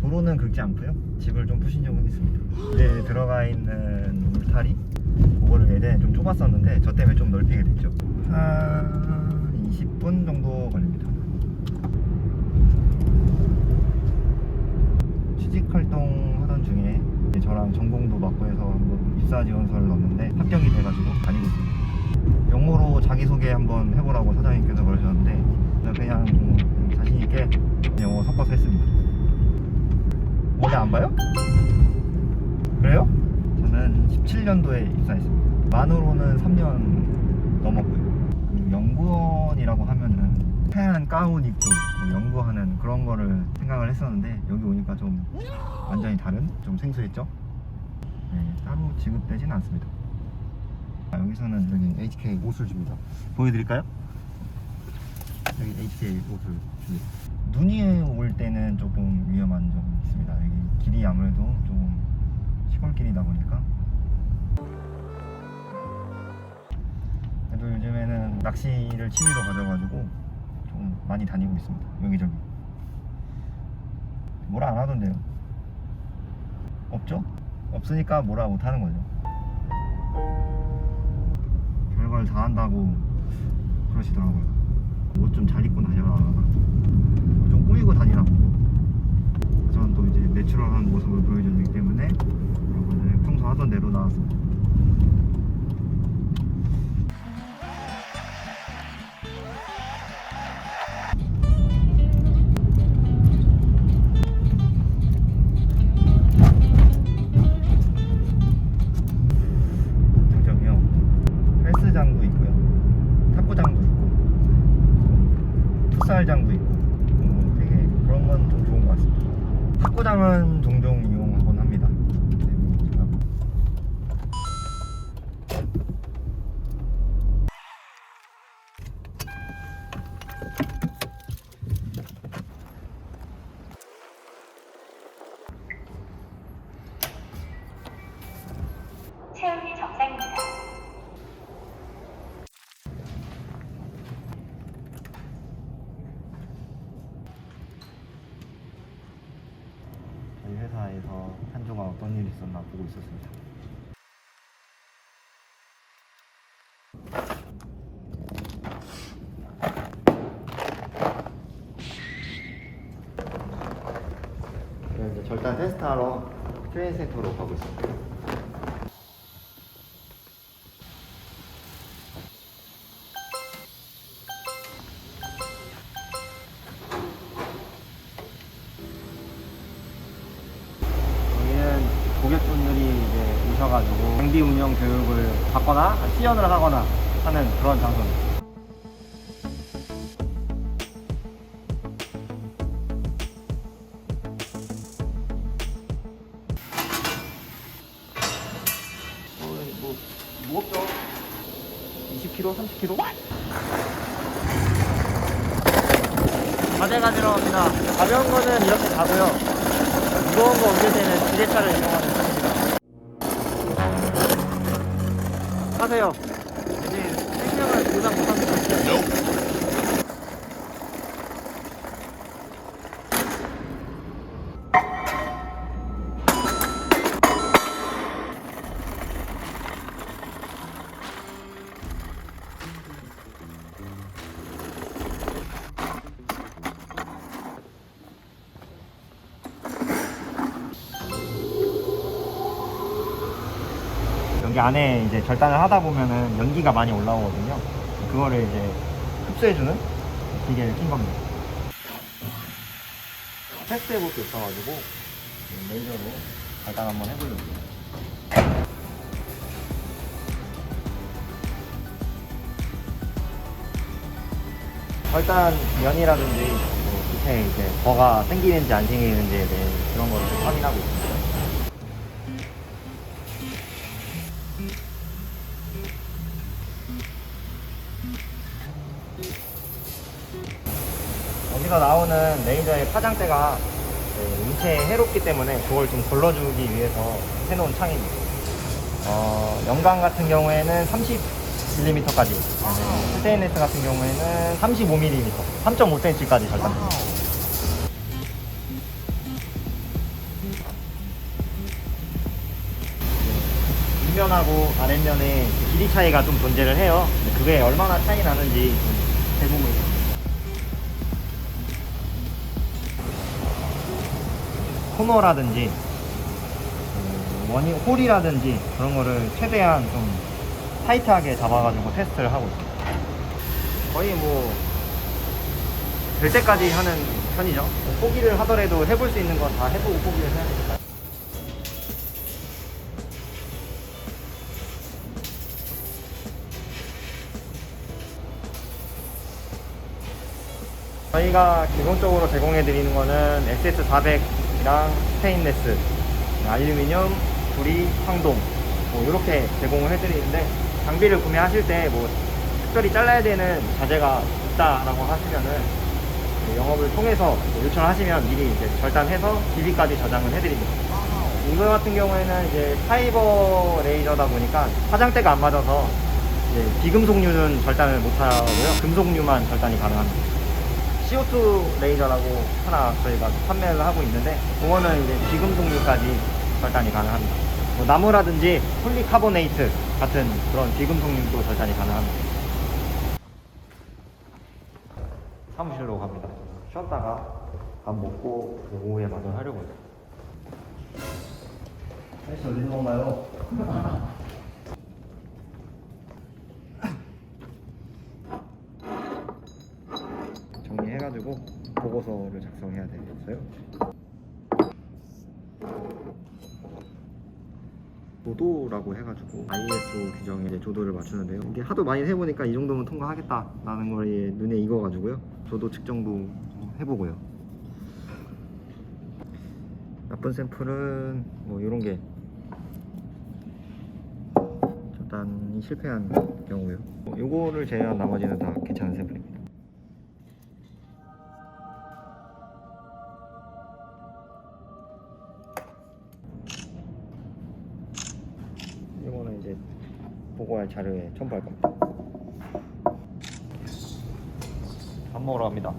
도로는 긁지 않고요. 집을 좀 부신 적은 있습니다. 이제 들어가 있는 울타리 그거를 예전에 좀 좁았었는데 저 때문에 좀 넓히게 됐죠. 한 20분 정도 걸립니다. 취직 활동 하던 중에 저랑 전공도 맞고 해서 한번 입사 지원서를 넣었는데 합격이 돼가지고 다니고 있습니다. 영어로 자기소개 한번 해보라고 사장님께서 그러셨는데 그냥 좀 자신 있게 영어 섞어서 했습니다. 원래 안 봐요? 그래요? 저는 17년도에 입사했습니다. 만으로는 3년 넘었고요. 그 연구원이라고 하면은 하얀 가운 입고 뭐 연구하는 그런 거를 생각을 했었는데 여기 오니까 좀 완전히 다른 좀 생소했죠? 네, 따로 지급되진 않습니다. 아, 여기서는 여기 HK 옷을 줍니다. 보여드릴까요? 여기 HK 옷을 줍니다. 눈이 올 때는 조금 위험한 점이 있습니다. 여기 길이 아무래도 좀 시골길이다 보니까. 그래도 요즘에는 낚시를 취미로 가져가지고 좀 많이 다니고 있습니다. 여기저기. 뭐라 안 하던데요? 없죠? 없으니까 뭐라 못 하는 거죠. 별걸 다 한다고 그러시더라고요. 옷 좀 잘 입고 다녀라. 좀 꾸미고 다니라고. 저는 또 이제 내추럴한 모습을 보여줘야 되기 때문에 평소 하던 대로 나왔습니다. 어떤 일이 있었나 보고 있었습니다. 네, 이제 절단 테스트하러 트레인 센터로 가고 있습니다. 여기는 고객분들이 이제 오셔가지고 장비 운영 교육을 받거나 시연을 하거나 하는 그런 장소입니다. 어, 뭐 무겁죠? 20kg, 30kg? 가대가 들어갑니다. 가벼운 거는 이렇게 가고요. 무거운 거 옮길 때는 지게차를 이용하는 편입니다. 하세요. 이제 생명을 보장 못합니다. 안에 이제 절단을 하다 보면은 연기가 많이 올라오거든요. 그거를 이제 흡수해주는 기계를 낀 겁니다. 테스트 해볼 게 있어가지고 레이저로 절단 한번 해보려고 요. 절단 면이라든지 뭐 밑에 이제 버가 생기는지 안 생기는지에 대해 그런 거를 좀 확인하고 있습니다. 여기서 나오는 레이저의 파장대가 네, 인체에 해롭기 때문에 그걸 좀 걸러주기 위해서 해놓은 창입니다. 어, 영광 같은 경우에는 30mm까지, 스테인레스 같은 경우에는 35mm, 3.5cm까지 절단됩니다. 윗면하고 아랫면에 길이 차이가 좀 존재를 해요. 그게 얼마나 차이 나는지 코너라든지 그 원이 홀이라든지 그런 거를 최대한 좀 타이트하게 잡아가지고 테스트를 하고 있습니다. 거의 뭐 될 때까지 하는 편이죠. 포기를 하더라도 해볼 수 있는 거다 해보고 포기를 해야 되니까. 저희가 기본적으로 제공해 드리는 거는 SS400 이랑 스테인레스, 알루미늄, 구리, 황동 뭐 이렇게 제공을 해 드리는데 장비를 구매하실 때 뭐 특별히 잘라야 되는 자재가 있다라고 하시면은 그 영업을 통해서 요청하시면 미리 이제 절단해서 DB까지 저장을 해드립니다. 이거 같은 경우에는 이제 파이버 레이저다 보니까 화장대가 안 맞아서 이제 비금속류는 절단을 못하고요. 금속류만 절단이 가능합니다. CO2 레이저라고 하나 저희가 판매를 하고 있는데 그거는 이제 비금속류까지 절단이 가능합니다. 뭐 나무라든지 폴리카보네이트 같은 그런 비금속류도 절단이 가능합니다. 사무실로 갑니다. 쉬었다가 밥 먹고 오후에 마련하려고요. 날씨 어디서 오나요? 해가지고 보고서를 작성해야 되겠어요. 조도라고 해가지고 ISO 규정에 이제 조도를 맞추는데요. 이게 하도 많이 해보니까 이 정도면 통과하겠다라는 걸 눈에 익어가지고요. 조도 측정도 해보고요. 나쁜 샘플은 뭐 이런 게 절단이 실패한 경우요. 뭐 요거를 제외한 나머지는 다 괜찮은 샘플입니다. 할 자료에 첨부할 겁니다. 밥 먹으러 갑니다.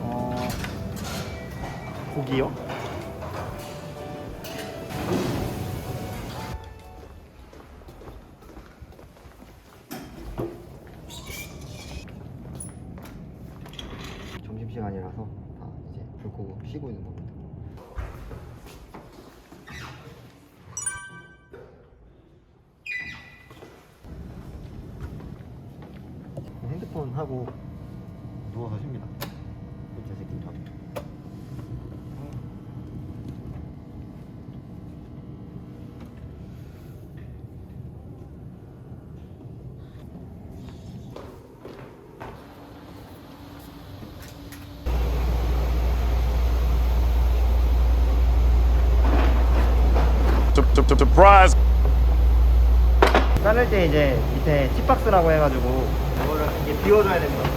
어, 고기요? 누워서 쉽니다. Sup- sup- sup- Surprise! 자를 때 이제 밑에 칩박스라고 해가지고 이거를 이게 비워줘야 됩니다.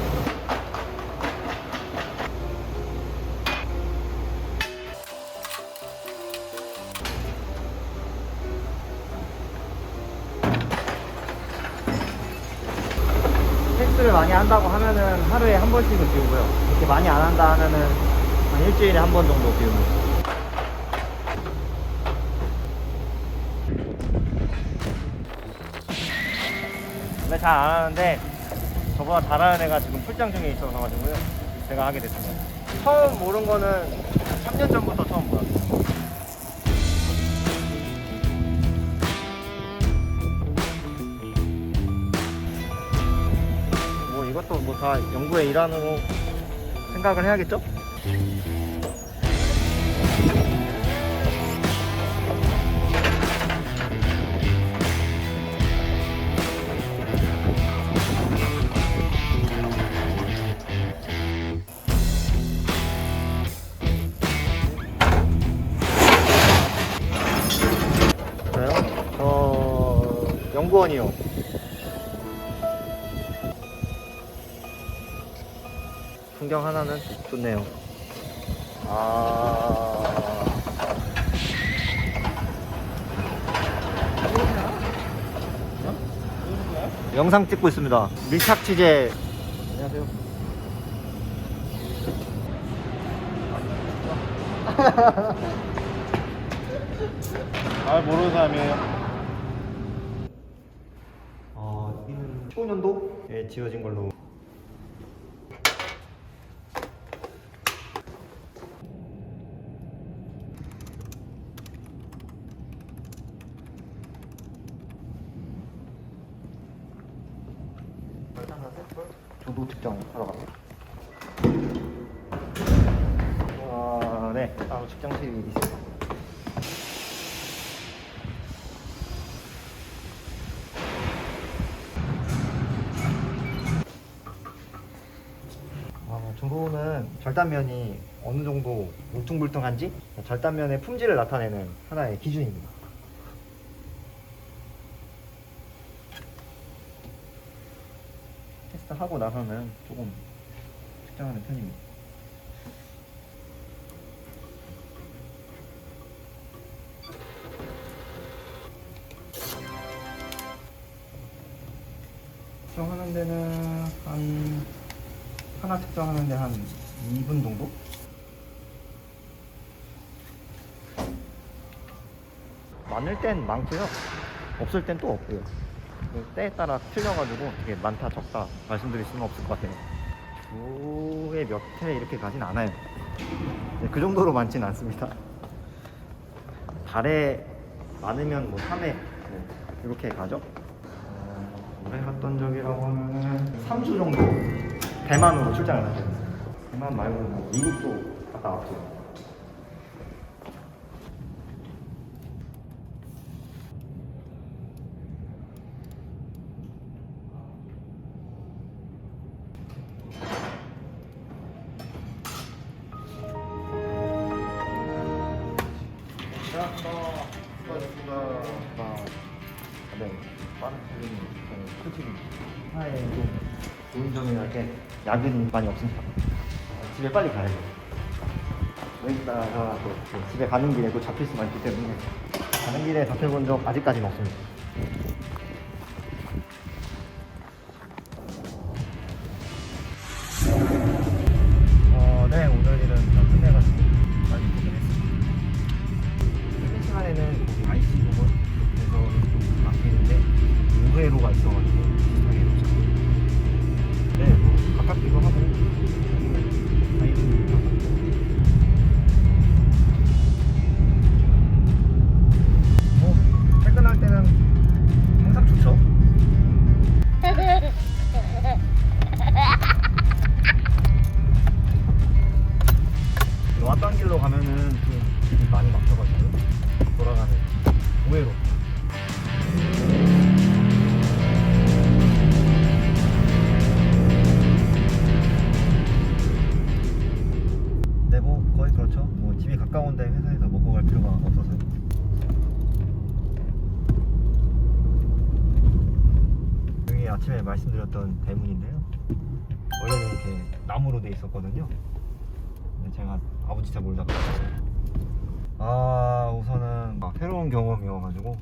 하면은 하루에 한 번씩은 비우고요. 이렇게 많이 안 한다 하면은 한 일주일에 한 번 정도 비웁니다. 근데 잘 안 하는데 저보다 잘하는 애가 지금 출장 중에 있어서 가지고요 제가 하게 됐습니다 처음 모른 거는 3년 전부터 처음 몰랐어요 것도 뭐 다 연구의 일환으로 생각을 해야겠죠? 어, 연구원이요. 풍경 하나는 좋네요. 아. 영상 찍고 있습니다. 밀착 취재. 안녕하세요. 아 모르는 사람이에요. 어, 여기는 15년도에 지어진 걸로. 저도 직장 하러 갑니다. 아, 네. 따로 직장실이 있습니다. 어, 조로는 절단면이 어느 정도 울퉁불퉁한지 절단면의 품질을 나타내는 하나의 기준입니다. 테스트하고 나서는 조금 측정하는 편입니다. 측정하는 데는 한 하나 측정하는 데 한 2분 정도? 많을 땐 많고요. 없을 땐 또 없고요. 그 때에 따라 틀려가지고 되게 많다 적다 말씀드릴 수는 없을 것 같아요. 주에 몇 회 이렇게 가진 않아요. 네, 그 정도로 많진 않습니다. 달에 많으면 뭐 3회 이렇게 가죠. 어, 올해 갔던 적이라고 하면은 3주 정도 대만으로 출장을 갔어요. 대만 말고 뭐 미국도 갔다 왔고요. 좀 좋은 점이랄 게 야근이 많이 없습니다. 어, 집에 빨리 가야죠. 여기다가 또 이렇게 집에 가는 길에 또 잡힐 수가 있기 때문에 가는 길에 잡혀본 적 아직까지는 없습니다. 아침에 말씀드렸던 대문인데요. 원래는 이렇게 나무로 돼 있었거든요. 근데 제가 아버지 차 몰다가 아 우선은 막 새로운 경험이어가지고